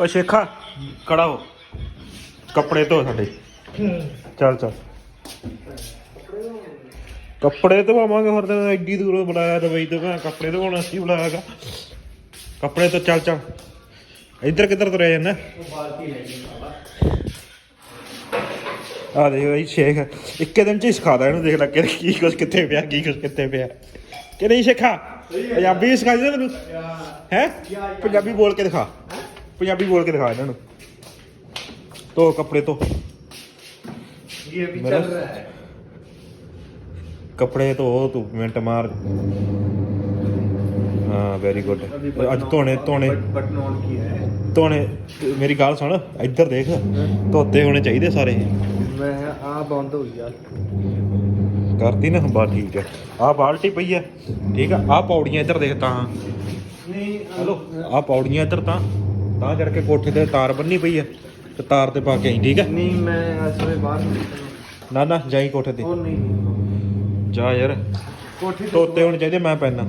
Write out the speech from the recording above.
ਓ ਸ਼ੇਖਾ, ਖੜਾ ਹੋ। ਕੱਪੜੇ ਧੋ ਸਾਡੇ। ਚੱਲ ਚੱਲ। ਕੱਪੜੇ ਧਵਾਵਾਂਗੇ ਹੋਰ ਤਾਂ ਐਡੀ ਦੂਰੋਂ ਬੁਲਾਇਆ ਦਵਾਈ ਤੋਂ, ਮੈਂ ਕੱਪੜੇ ਧਵਾਉਣ ਅਸੀਂ ਬੁਲਾਇਆਗਾ ਕੱਪੜੇ ਤੋਂ ਚੱਲ ਚੱਲ। ਇੱਧਰ ਕਿੱਧਰ ਤੁਰਿਆ ਜਾਂਦਾ? ਆ ਦੇਖ ਬਈ ਸ਼ੇਖ, ਇੱਕੇ ਦਿਨ ਚ ਹੀ ਸਿਖਾਦਾ ਇਹਨੂੰ, ਦੇਖ ਲੈ ਕਿ ਕੀ ਕੁਛ ਕਿੱਥੇ ਪਿਆ, ਕੀ ਕੁਛ ਕਿੱਥੇ ਪਿਆ। ਕਿ ਨਹੀਂ ਸ਼ੇਖਾ? ਪੰਜਾਬੀ ਸਿਖਾਈ ਸਿਖਾ ਦੇ ਮੈਨੂੰ ਹੈ? ਪੰਜਾਬੀ ਬੋਲ ਕੇ ਦਿਖਾ। ਪੰਜਾਬੀ ਬੋਲ ਕੇ ਦਿਖਾ ਇਹਨਾਂ ਨੂੰ। ਧੋ ਕੱਪੜੇ ਤੋਂ ਇਹ ਵੀ ਚੱਲ ਰਿਹਾ ਹੈ। ਕੱਪੜੇ ਧੋ ਤੂੰ ਮਿੰਟ ਮਾਰ। ਹਾਂ ਵੈਰੀ ਗੁੱਡ ਅੱਜ ਧੋਣੇ ਧੋਣੇ। ਬਟਨ ਔਨ ਕੀ ਹੈ? ਧੋਣੇ ਮੇਰੀ ਗੱਲ ਸੁਣ ਇੱਧਰ ਦੇਖ। ਧੋਤੇ ਹੋਣੇ ਚਾਹੀਦੇ ਸਾਰੇ। ਮੈਂ ਆ ਬੰਦ ਹੋ ਗਿਆ ਕਰਤੀ ਨਾ ਬਾ ਠੀਕ ਹੈ। ਆ ਬਾਲਟੀ ਪਈ ਹੈ। ਠੀਕ ਆ ਆ ਪੌੜੀਆਂ ਇੱਧਰ ਦੇਖ ਤਾਂ। ਨਹੀਂ ਹਲੋ ਆ ਪੌੜੀਆਂ ਇੱਧਰ ਤਾਂ। ਤਾਂ ਕਰਕੇ ਕੋਠੇ ਤੇ ਤਾਰ ਬੰਨੀ ਪਈ ਆ ਤੇ ਤਾਰ ਤੇ ਪਾ ਕੇ ਆਈ ਠੀਕ ਆ? ਨਹੀਂ ਮੈਂ ਅਸਲੇ ਬਾਹਰ ਨਿਕਲਣਾ। ਨਾ ਨਾ ਜਾਈ ਕੋਠੇ ਤੇ। ਜਾ ਯਾਰ। ਕੋਠੇ ਤੋਤੇ ਹੋਣੇ ਚਾਹੀਦੇ ਮੈਂ ਪੈਣਾ